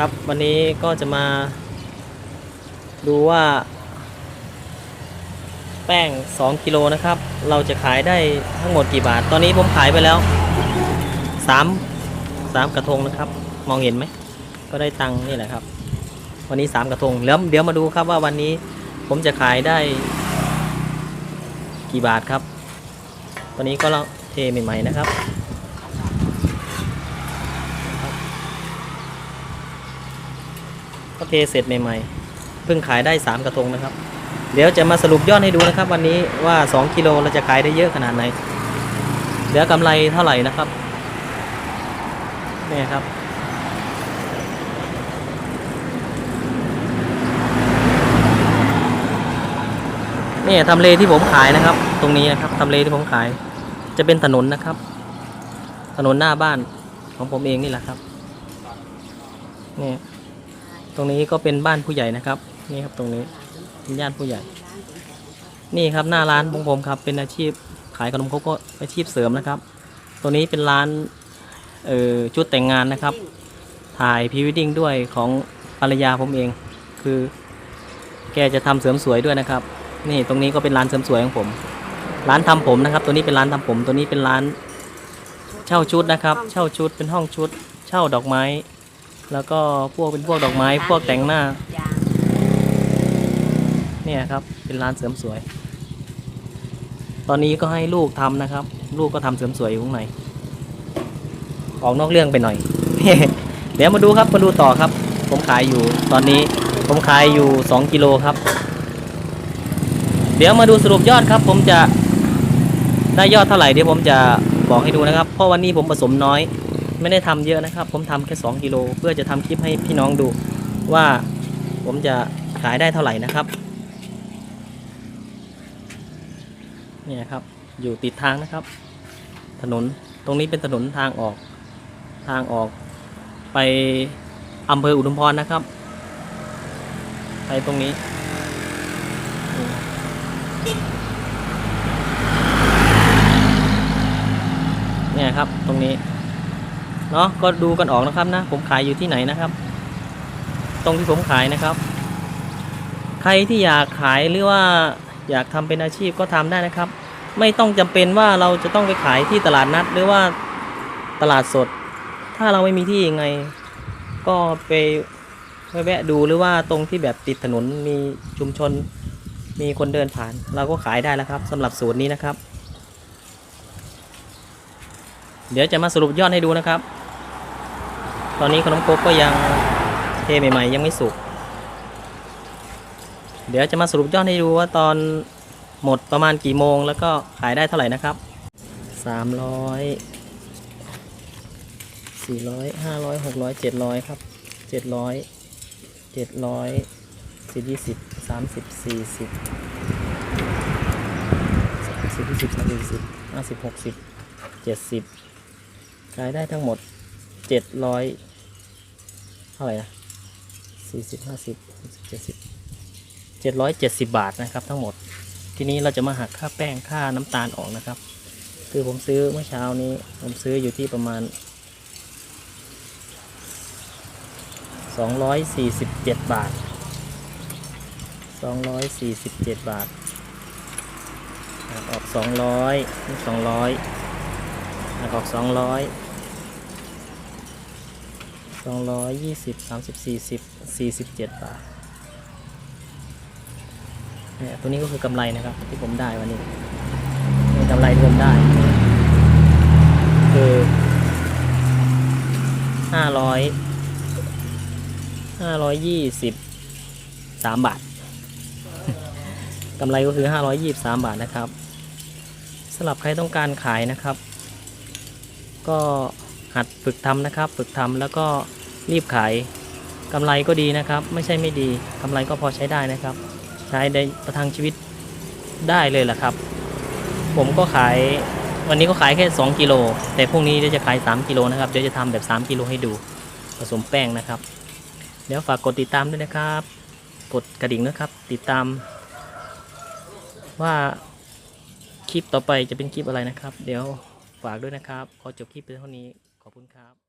ครับวันนี้ก็จะมา ดูว่า แป้ง 2 กิโลนะครับ เราจะขายได้ทั้งหมดกี่บาท ตอนนี้ผมขายไปแล้ว 3 3 กระทงนะครับ มองเห็นไหม ก็ได้ตังค์นี่แหละครับ วันนี้ 3 กระทงแล้วเดี๋ยวมาดูครับว่าวันนี้ผมจะขายได้ กี่บาทครับ ตอนนี้ก็เราเทใหม่ๆนะครับ ก็เทเสร็จใหม่ๆเพิ่งขายได้ 3 กระทงนะครับ เดี๋ยวจะมาสรุปยอดให้ดูนะครับ วันนี้ว่า 2 กิโลเราจะขายได้เยอะขนาดไหนเหลือกำไรเท่าไหร่นะครับนี่ครับนี่ทำเลที่ผมขายนะครับ ตรงนี้นะครับทำเลที่ผมขาย จะเป็นถนนนะครับ ถนนหน้าบ้านของผมเองนี่แหละครับนี่ ตรงนี้ก็เป็นบ้านผู้ใหญ่นะครับ นี่ครับตรงนี้เป็นญาติผู้ใหญ่ นี่ครับหน้าร้านของผมครับ เป็นอาชีพขายขนมครกก็อาชีพเสริมนะครับ ตัวนี้เป็นร้านเอ่อชุดแต่งงานนะครับ ถ่ายพรีวิดดิ้งด้วยของภรรยาผมเอง คือแกจะทำเสริมสวยด้วยนะครับ นี่ตรงนี้ก็เป็นร้านเสริมสวยของผม ร้านทำผมนะครับ ตัวนี้เป็นร้านทำผม ตัวนี้เป็นร้านเช่าชุดนะครับ เช่าชุดเป็นห้องชุด เช่าดอกไม้ แล้วก็พวกเป็นพวกดอกไม้พวกแต่งหน้า เนี่ยครับเป็นร้านเสริมสวย ตอนนี้ก็ให้ลูกทำนะครับ ลูกก็ทำเสริมสวยอยู่ข้างในออกนอกเรื่องไปหน่อย เดี๋ยวมาดูครับมาดูต่อครับ ผมขายอยู่ตอนนี้ผมขายอยู่ 2 กิโลครับ เดี๋ยวมาดูสรุปยอดครับ ผมจะได้ยอดเท่าไหร่เดี๋ยวผมจะบอกให้ดูนะครับ เพราะวันนี้ผมผสมน้อย ไม่ได้ทำเยอะนะครับ ผมทำแค่2กิโลเพื่อจะทำคลิปให้พี่น้องดูว่าผมจะขายได้เท่าไหร่นะครับเนี่ยครับ อยู่ติดทางนะครับ ถนนตรงนี้เป็นถนนทางออกทางออก ไปอำเภออุดมพรนะครับ ไปตรงนี้เนี่ยครับตรงนี้ เนาะก็ดูกันออกนะครับนะ ผมขายอยู่ที่ไหนนะครับ ตรงที่ผมขายนะครับ ใครที่อยากขายหรือว่าอยากทำเป็นอาชีพก็ทำได้นะครับ ไม่ต้องจำเป็นว่าเราจะต้องไปขายที่ตลาดนัด หรือว่าตลาดสด ถ้าเราไม่มีที่ยังไง ก็ไปไปแวะดูหรือว่าตรงที่แบบติดถนนมีชุมชนมีคนเดินผ่าน เราก็ขายได้แล้วครับสำหรับสูตรนี้นะครับ เดี๋ยวจะมาสรุปยอดให้ดูนะครับ ตอนนี้ขนมโคกก็ยังเทใหม่ๆยังไม่สุก เดี๋ยวจะมาสรุปยอดให้ดูว่าตอนหมดประมาณกี่โมง แล้วก็ขายได้เท่าไหร่นะครับสามร้อยสี่ร้อยห้าร้อยหกร้อยเจ็ดร้อยครับเจ็ดร้อย เจ็ดร้อยสิบยี่ามสิบสี่สิบสามสิบยี่สิบห้าสิบเจ็ดสิบเจ็ดร้อยเจ็ดสิบบาทนะครับ ทั้งหมด ทีนี้เราจะมาหักค่าแป้งค่าน้ำตาลออกนะครับ คือผมซื้อเมื่อเช้านี้ ผมซื้ออยู่ที่ประมาณ247บาท247บาทหักออก200นี่200หักออ ก200 220 30 40 47บาทเนี่ยตัวนี้ก็คือกำไรนะครับ ที่ผมได้วันนี้กำไรที่ผมได้ คือห้าร้อยห้าร้อยยี่สิบสามบาทกำไรก็คือห้าร้อยยี่บสามบาทนะครับสำหรับใครต้องการขายนะครับ ก็หัดฝึกทำนะครับ ฝึกทำแล้วก็ รีบขายกำไรก็ดีนะครับ ไม่ใช่ไม่ดีกำไรก็พอใช้ได้นะครับ ใช้ได้ประทังชีวิตได้เลยแหละครับ ผมก็ขายวันนี้ก็ขายแค่ 2กิโลแต่พรุ่งนี้เดี๋ยวจะขาย 3กิโลนะครับเดี๋ยวจะทำแบบ 3กิโลให้ดูผสมแป้งนะครับ เดี๋ยวฝากกดติดตามด้วยนะครับ กดกระดิ่งนะครับ ติดตาม ว่าคลิปต่อไปจะเป็นคลิปอะไรนะครับ เดี๋ยวฝากด้วยนะครับ ขอจบคลิปเพียงเท่านี้ขอบคุณครับ